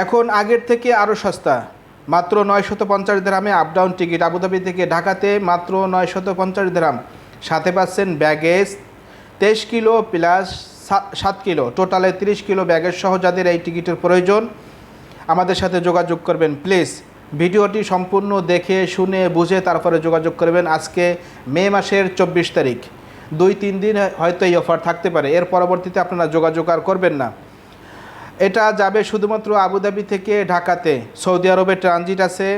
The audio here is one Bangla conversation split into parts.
এখন আগের থেকে আরও সস্তা। মাত্র নয়শত পঞ্চাশ গ্রামে আপ ডাউন টিকিট আবুধাবি থেকে ঢাকাতে মাত্র নয়শত পঞ্চাশ গ্রাম। সাথে পাচ্ছেন ব্যাগেজ তেইশ কিলো প্লাস সাত কিলো। টোটালে তিরিশ কিলো ব্যাগেজ সহ যাদের এই টিকিটের প্রয়োজন, আমাদের সাথে যোগাযোগ করবেন। প্লিজ ভিডিওটি সম্পূর্ণ দেখে, শুনে, বুঝে তারপরে যোগাযোগ করবেন আজকে, মে মাসের চব্বিশ তারিখ। দুই, তিন দিন হয়তো এই অফার থাকতে পারে। এর পরবর্তীতে আপনারা যোগাযোগ আর করবেন না। এটা যাবে শুধুমাত্র আবুধাবি থেকে ঢাকাতে। সৌদি আরবে ট্রানজিট আছে।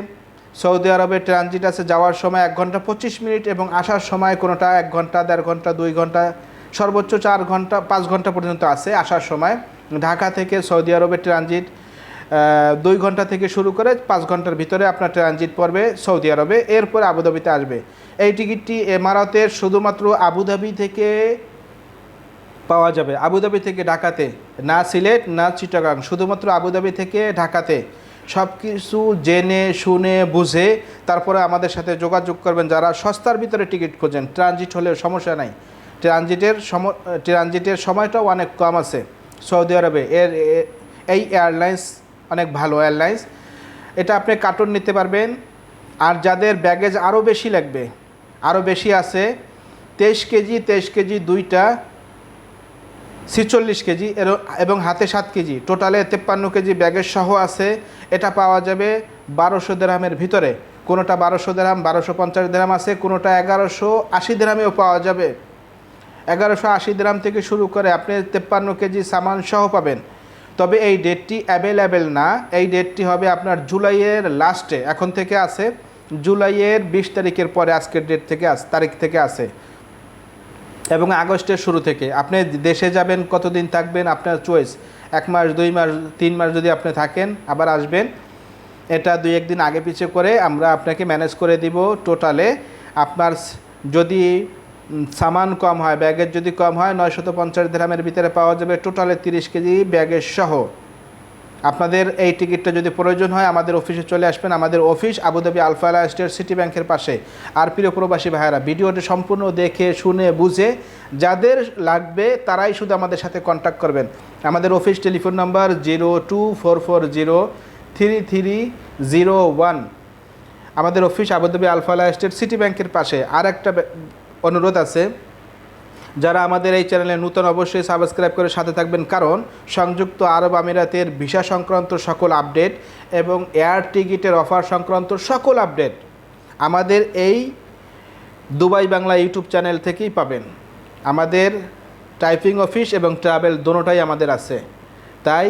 সৌদি আরবে ট্রানজিট আছে যাওয়ার সময় এক ঘণ্টা পঁচিশ মিনিট এবং আসার সময় কোনোটা এক ঘণ্টা, দেড় ঘণ্টা, দুই ঘণ্টা, সর্বোচ্চ চার ঘণ্টা, পাঁচ ঘণ্টা পর্যন্ত আছে আসার সময়। ঢাকা থেকে সৌদি আরবে ট্রানজিট দুই ঘণ্টা থেকে শুরু করে পাঁচ ঘণ্টার ভিতরে আপনার ট্রানজিট পড়বে সৌদি আরবে, এরপর আবুধাবিতে আসবে। এই টিকিটটি এমারাতের শুধুমাত্র আবুধাবি থেকে পাওয়া যাবে। আবুধাবি থেকে ঢাকাতে, না সিলেট, না চিটাগাং, শুধুমাত্র আবুধাবি থেকে ঢাকাতে। সব কিছু জেনে, শুনে, বুঝে তারপরে আমাদের সাথে যোগাযোগ করবেন যারা সস্তার ভিতরে টিকিট খোঁজেন। ট্রানজিট হলে সমস্যা নাই। ট্রানজিটের সম ট্রানজিটের সময়টাও অনেক কম আছে। সৌদি আরবে এর এই এয়ারলাইন্স অনেক ভালো এয়ারলাইন্স। এটা আপনি কার্টুন নিতে পারবেন। আর যাদের ব্যাগেজ আরও বেশি লাগবে, আরও বেশি আছে, তেইশ কেজি তেইশ কেজি দুইটা ছিচল্লিশ কেজি, এর- এবং হাতে সাত কেজি। টোটালে তেপ্পান্ন কেজি ব্যাগের সহ আছে। এটা পাওয়া যাবে বারোশো দেরামের ভিতরে। কোনোটা বারোশো দেরাম বারোশো পঞ্চাশ দেরাম আছে, কোনোটা এগারোশো আশি দেরামেও পাওয়া যাবে। এগারোশো আশি গ্রাম থেকে শুরু করে আপনি তেপ্পান্ন কেজি সামান সহ পাবেন। তবে এই ডেটটি অ্যাভেলেবেল না। এই ডেটটি হবে আপনার জুলাইয়ের লাস্টে এখন থেকে আছে জুলাইয়ের বিশ তারিখের পরে আজকের ডেট থেকে আস তারিখ থেকে আছে এবং আগস্টের শুরু থেকে। আপনি দেশে যাবেন, কতদিন থাকবেন, আপনার চয়েস এক মাস, দুই মাস, তিন মাস যদি আপনি থাকেন, আবার আসবেন, এটা দুই একদিন আগে পিছিয়ে করে আমরা আপনাকে ম্যানেজ করে দিব টোটালে আপনার যদি সামান কম হয়, ব্যাগের যদি কম হয়, নয়শত পঞ্চাশ গ্রামের ভিতরে পাওয়া যাবে টোটালে তিরিশ কেজি ব্যাগের সহ। আপনাদের এই টিকিটটা যদি প্রয়োজন হয়, আমাদের অফিসে চলে আসবেন। আমাদের office Abu Dhabi Al Falah state city ব্যাংকের পাশে। আর প্রিয় প্রবাসী ভাইয়েরা, ভিডিওটি সম্পূর্ণ দেখে, শুনে, বুঝে যাদের লাগবে তারাই শুধু আমাদের সাথে কন্ট্যাক্ট করবেন। আমাদের office telephone number zero two four four zero three three zero one. আমাদের office Abu Dhabi Al Falah state city ব্যাংকের পাশে। আর একটা অনুরোধ আছে যারা আমাদের এই চ্যানেলে নতুন অবশ্যই সাবস্ক্রাইব করে সাথে থাকবেন, কারণ সংযুক্ত আরব আমিরাতের ভিসা সংক্রান্ত সকল আপডেট এবং এয়ার টিকিটের অফার সংক্রান্ত সকল আপডেট আমাদের এই দুবাই বাংলা ইউটিউব চ্যানেল থেকেই পাবেন। আমাদের টাইপিং অফিস এবং ট্রাভেল দোনোটাই আমাদের আছে। তাই